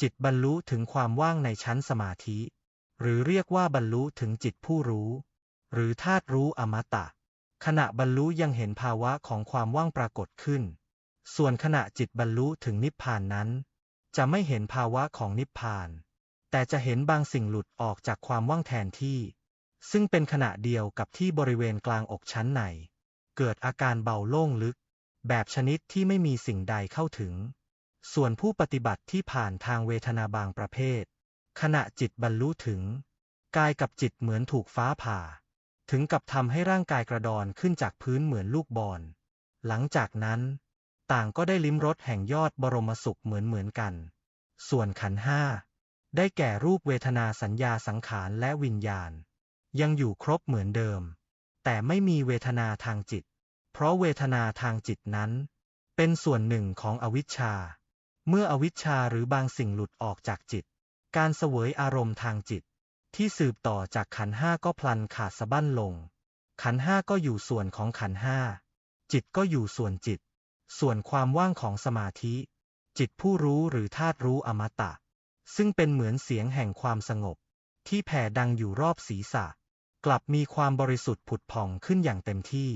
จิตบรรลุถึงความว่างในชั้นสมาธิ หรือเรียกว่าบรรลุถึงจิตผู้รู้ หรือธาตุรู้อมตะ ขณะบรรลุยังเห็นภาวะของความว่างปรากฏขึ้น ส่วนขณะจิตบรรลุถึงนิพพานนั้น จะไม่เห็นภาวะของนิพพาน แต่จะเห็นบางสิ่งหลุดออกจากความว่างแทนที่ ซึ่งเป็นขณะเดียวกับที่บริเวณกลางอกชั้นใน เกิดอาการเบาโล่งลึก แบบชนิดที่ไม่มีสิ่งใดเข้าถึง ส่วนผู้ปฏิบัติที่ผ่านทางเวทนาบางประเภท ขณะจิตบรรลุถึง กายกับจิตเหมือนถูกฟ้าผ่า ถึงกับทำให้ร่างกายกระดอนขึ้นจากพื้นเหมือนลูกบอล หลังจากนั้น ต่างก็ได้ลิ้มรสแห่งยอดบรมสุขเหมือนเหมือนกัน ส่วนขันห้า ได้แก่รูปเวทนาสัญญาสังขารและวิญญาณ ยังอยู่ครบเหมือนเดิม แต่ไม่มีเวทนาทางจิต เพราะเวทนาทางจิตนั้น เป็นส่วนหนึ่งของอวิชชา เมื่ออวิชชาหรือบางสิ่งหลุดออกจากจิต การเสวยอารมณ์ทางจิต ที่สืบต่อจากขันห้าก็พลันขาดสะบั้นลง ขันห้าก็อยู่ส่วนของขันห้า จิตก็อยู่ส่วนจิต ส่วนความว่างของสมาธิ จิตผู้รู้หรือธาตุรู้อมตะ ซึ่งเป็นเหมือนเสียงแห่งความสงบ ที่แผ่ดังอยู่รอบศีรษะ กลับมีความบริสุทธิ์ผุดผ่องขึ้นอย่างเต็มที่